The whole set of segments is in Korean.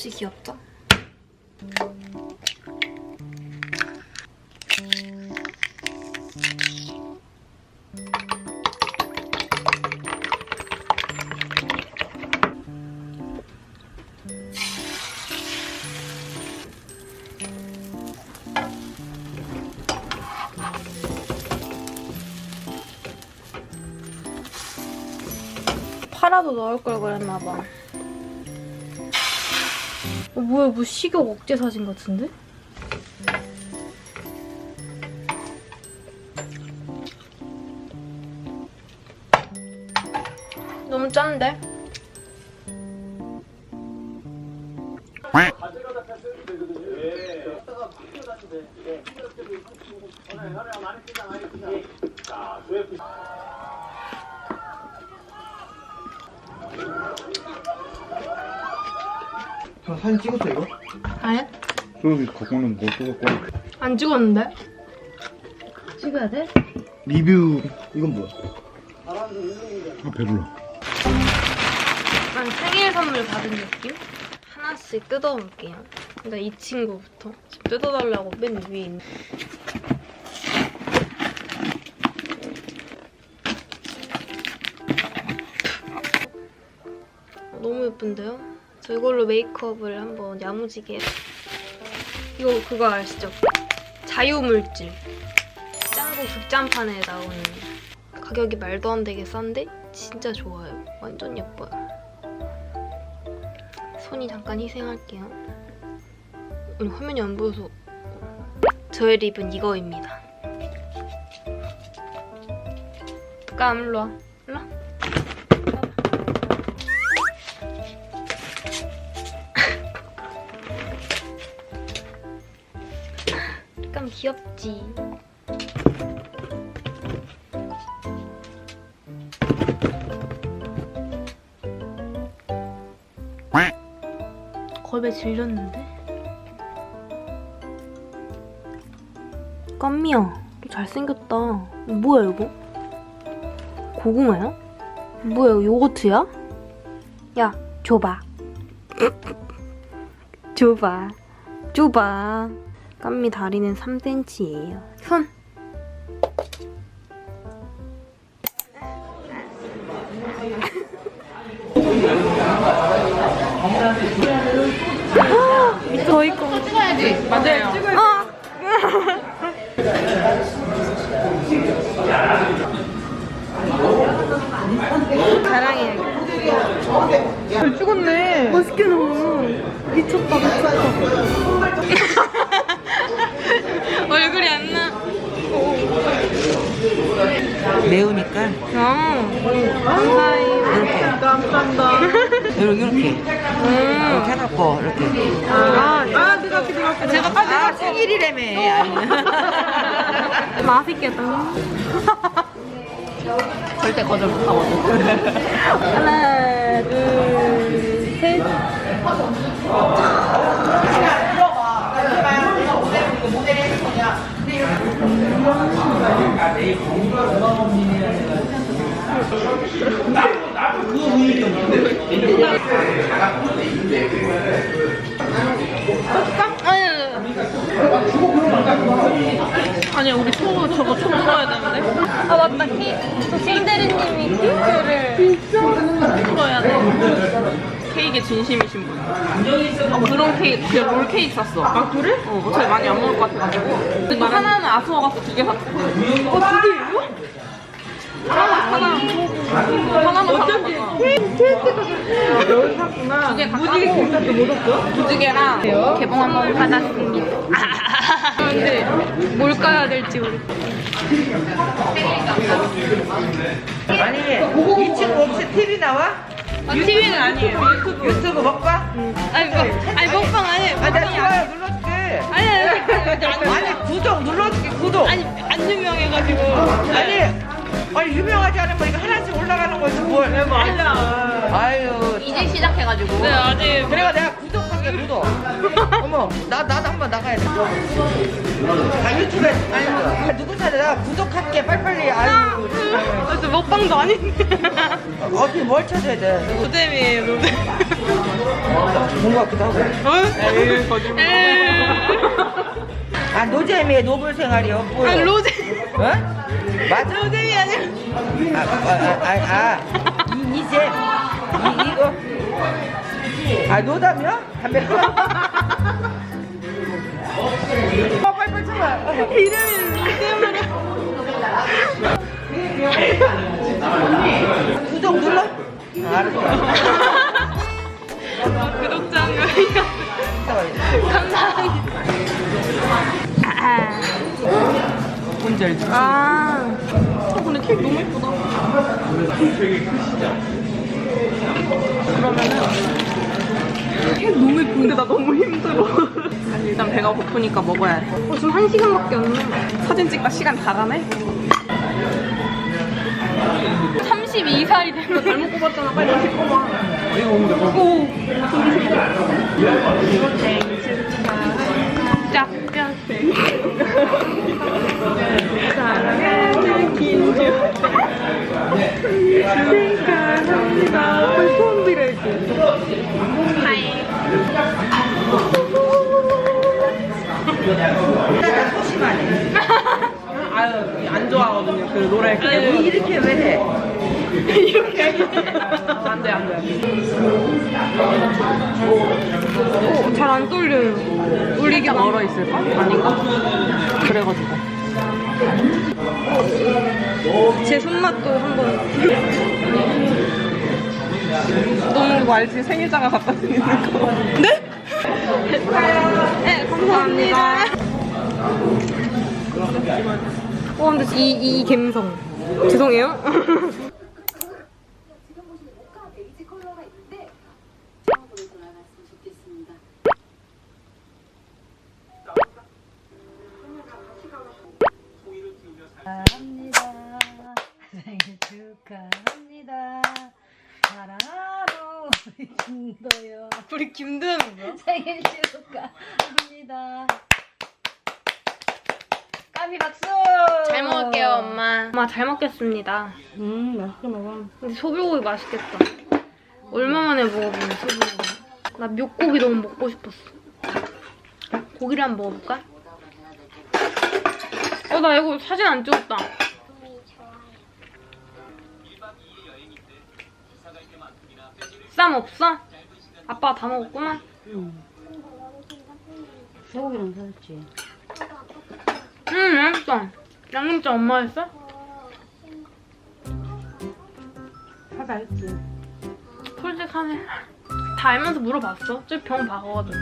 몹시 귀엽죠? 파라도 넣을 걸 그랬나 봐. 어, 뭐야, 뭐 식욕 억제 사진 같은데? 너무 짠데? 형 사진 찍었어 이거? 아니, 여기 그거는 뭐또 갖고 안 찍었는데? 찍어야 돼? 리뷰 이건 뭐야? 아 배불러 약간 생일 선물 받은 느낌? 하나씩 뜯어볼게요. 근데 이 친구부터 지금 뜯어달라고 맨 위에 있는. 어, 너무 예쁜데요? 저 이걸로 메이크업을 한번 야무지게. 이거 그거 아시죠? 자유물질. 짱구 극장판에 나오는 가격이 말도 안 되게 싼데 진짜 좋아요. 완전 예뻐요. 손이 잠깐 희생할게요. 화면이 안 보여서 저의 립은 이거입니다. 감 일로 와. 귀엽지? 겁에 질렸는데? 깜미야, 너 잘생겼다. 뭐야, 이거? 고구마야? 뭐야, 요거트야? 야, 줘봐. 줘봐. 줘봐. 깜미 다리는 3cm예요. 손! 저 이거 찍어야지. 맞아요. 어. 자랑해야겠다. 잘 찍었네. 맛있게 나와. 미쳤다, 미쳤다. 얼굴이 안 나. 매우니까 어. 감사해요. 이렇게 감사합니다. 이렇게 이렇게 음. 이렇게 해갖고 이렇게 아, 아, 내가 그 내가 그 제가 아 내가 생일이라며 맛있겠다. 절대 거절 못하거든 하나, 둘, 셋. 아니, 아니 우리 초 저거 초 풀어야 되는데. 아 맞다. 키, 저 신대리님이 케이크를 풀어야 돼. 케이크에 진심이신 분. 어, 그런 케이크, 그냥 롤 케이크 샀어. 아 그래? 어, 어차피 많이 안 먹을 것 같아가지고. 근데 하나는 아스워 갖고 두개 샀어. 어, 두 개예요? 하나, 하나. 하나만 어쩐지. 여기 샀구나. 두개 무지개 케이크 뭐 샀어? 무지개랑 개봉 한번 받았습니다. 근데 뭘 까야 될지 모르. 아니 이 친구 혹시 TV 나와? 아, TV는 아니에요. 유튜브 먹방? 아니 뭐, 아니 먹방 아니에요. 아 내가 먹방이 좋아요 눌러줄게 아니 아니 아니 아니 아니 구독 눌러줄게 구독 아니 안 유명해가지고. 아니 아니 유명하지 않으면 이거 하나씩 올라가는 거지 뭘 맞아. 아유 이제 시작해가지고. 네 아직. 그래가 내가 구독하게 구독 어머, 나 나도 한 번 나가야 돼. 아 유튜브에 아니 아, 누구 찾아? 구독할게 빨리빨리. 아유. 그래서 먹방도 아닌데. 어디 뭘 찾아야 돼? 로뎀이에요, 로뎀. 본것 같기도 하고. 에이 거짓말. 아 노잼이의 노블 생활이 없고요. 아, 로뎀. 어? 맞아? 로뎀이 아니라. 아, 아, 아, 아, 아. 이, 이잼. 이, 이거. 아, 노담이요? 담배 끊어? 어, 빨리빨리 쳐봐. 이름이 로뎀으로. 구독 눌러? 아, 알았어. 구독자 요이가 감사합니다. 아. 뭔지 알지? 아. 어, 근데 케이크 너무 예쁘다. 그러면은 케이크 너무 예쁜데 나 너무 힘들어. 일단 배가 고프니까 먹어야 해. 어, 지금 한 시간밖에 안 남아. 사진 찍다 시간 다 가네? 32살이 된거 잘못 뽑았잖아. 빨리 다시 뽑아. 짝짝. 사랑하는 김도 생각합니다. 나 소심하네. 아유, 안 좋아하거든요. 그 노래 뭐 이렇게 왜 해? 이렇게. 안 돼, 안 돼. 어, 잘안 떨려요. 울리기 얼어 있을까? 아닌가? 그래가지고. 제 손맛도 한번. 너무 그거 알지? 생일자가 갖다 드리는 거. 네? 네, 감사합니다. 어, 근데 이, 이, 이 감성. 죄송해요. 축하합니다. 사랑하는 우리 김도요. 우리 김도현은 뭐야? 생일 축하합니다. 까비 박수! 잘 먹을게요, 엄마. 엄마, 잘 먹겠습니다. 음, 맛있게 먹어. 근데 소불고기 맛있겠다. 얼마 만에 먹어보는 소불고기. 나 묘고기 너무 먹고 싶었어. 고기를 한번 먹어볼까? 어, 나 이거 사진 안 찍었다. 쌈 없어? 아빠가 다 먹었구만. 소고기랑 사줬지. 음, 맛있어. 양념장 엄마 했어? 사다 했지. 솔직하네. 다 알면서 물어봤어. 저기 병 봐거든.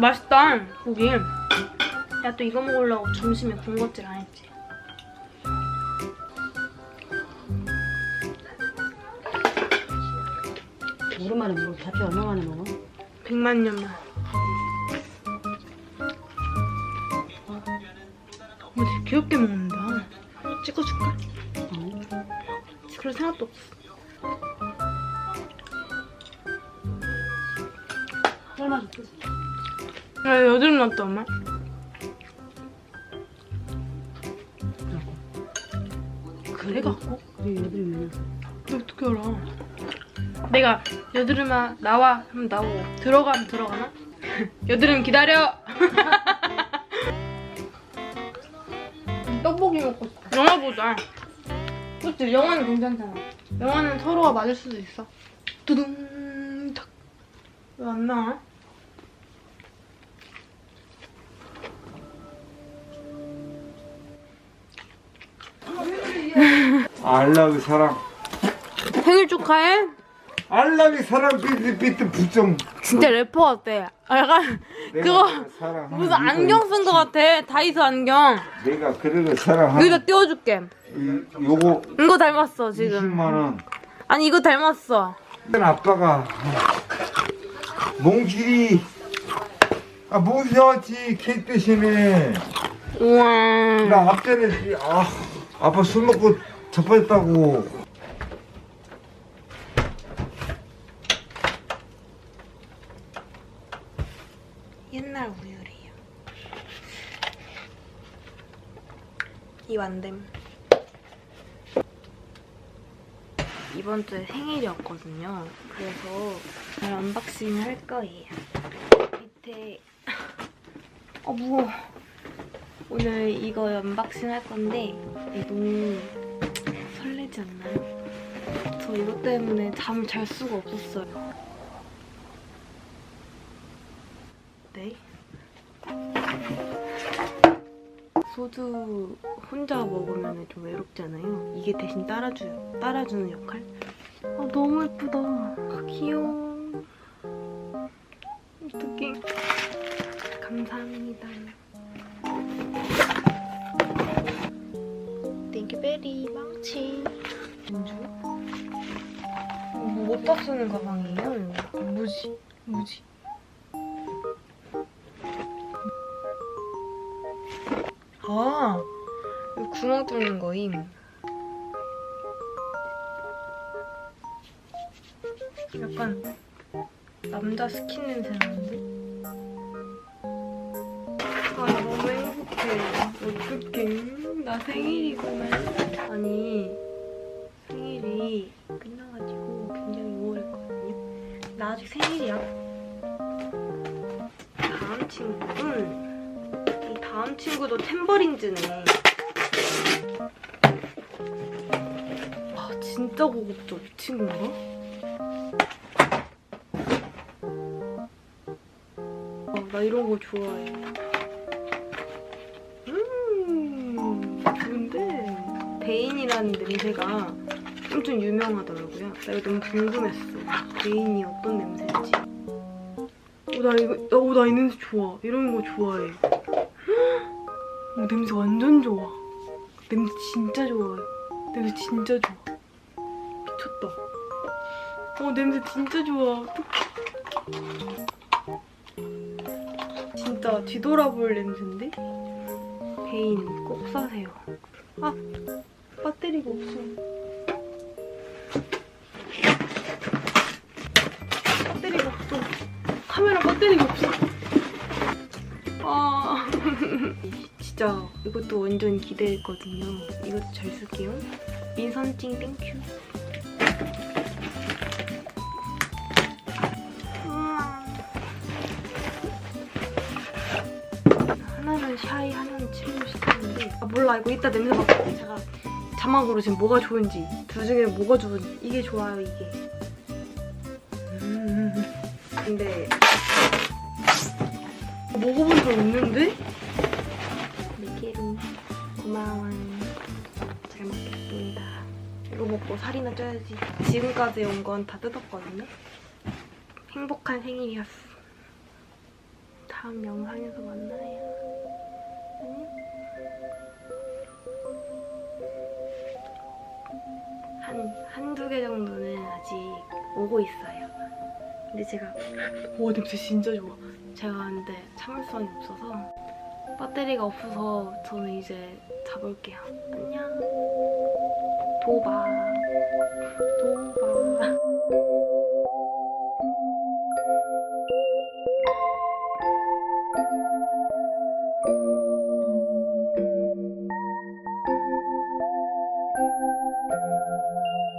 맛있다, 고기. 야, 또 이거 먹으려고 점심에 군것질 안 했지. 오랜만에 먹어. 잡채 얼마 만에 먹어? 백만 년만. 어, 되게 귀엽게 먹는다. 찍어줄까? 그럴 생각도 없어. 설마 좋겠어. 야, 여드름 났다, 엄마. 그래 갖고? 그게 여드름이. 너 어떻게 알아? 내가 여드름아 나와 하면 나오고 들어가면 들어가나? 여드름 기다려. 떡볶이 먹고 싶다. 영화 보자. 그치 영화는 괜찮잖아. 영화는 서로가 맞을 수도 있어. 두둥 탁. 왜안 나와? 알라뷰 사랑. 생일 축하해. 사랑 비트 비트 부정. 진짜 래퍼 같아. 아, 약간 그거 사랑하는 무슨 이거 안경 쓴 거 같아. 다이소 안경. 내가 그래도 사랑하는 여기다 띄워줄게. 이- 요거 이거 닮았어 지금. 20만 원. 아니 이거 닮았어. 아빠가 몽실이 아 몽실 나왔지 케이크 대신에 우와. 나 앞전에 아 아빠 술 먹고 자빠졌다고 옛날 우유래요. 이 완댐. 이번 주에 생일이었거든요. 그래서 오늘 언박싱을 할 거예요. 밑에 어 무거워. 오늘 이거 언박싱 할 건데 네, 너무 설레지 않나요? 저 이것 때문에 잠을 잘 수가 없었어요. 네. 소주 혼자 먹으면 좀 외롭잖아요. 이게 대신 따라줘요. 따라주는 역할. 아 너무 예쁘다. 아, 귀여워. 어떡해. 감사합니다. 땡큐베리 망치. 뭐지? 뭐 어디다 쓰는 가방이에요? 뭐지? 뭐지? 아, 구멍 뚫는 거임. 약간 남자 스킨 냄새 나는데? 아, 너무 행복해. 어떡해. 나 생일이구나. 아니, 생일이 끝나가지고 굉장히 우울했거든요. 나 아직 생일이야. 다음 친구는 이 다음 친구도 템버린즈네. 아 진짜 고급져 미친 건가? 아, 나 이런 거 좋아해. 음 좋은데 베인이라는 냄새가 엄청 유명하더라고요. 나 이거 너무 궁금했어. 베인이 어떤 냄새인지. 어, 나 이거, 어, 나이 냄새 좋아. 이런 거 좋아해. 어, 냄새 완전 좋아. 냄새 진짜 좋아요. 냄새 진짜 좋아. 미쳤다. 어, 냄새 진짜 좋아. 진짜 뒤돌아볼 냄새인데? 베인 꼭 사세요. 아, 배터리가 없어. 배터리가 없어. 카메라 배터리가 없어. 아. 진짜 이것도 완전 기대했거든요. 이것도 잘 쓸게요. 민선찡 땡큐. 우와. 하나는 샤이, 하나는 칠로 시켰는데 아 몰라 이거 이따 냄새 맡고 제가 자막으로 지금 뭐가 좋은지 둘 중에 뭐가 좋은지 이게 좋아요 이게. 음. 근데 먹어본 적 없는데? 미키루 고마워 잘 먹겠습니다. 이거 먹고 살이나 쪄야지. 지금까지 온 건 다 뜯었거든요. 행복한 생일이었어. 다음 영상에서 만나요. 안녕 한, 한두 개 정도는 아직 오고 있어요. 근데 제가 와 냄새 진짜 좋아. 제가 근데 참을성이 없어서 배터리가 없어서 저는 이제 자볼게요. 안녕. 도박. 도박.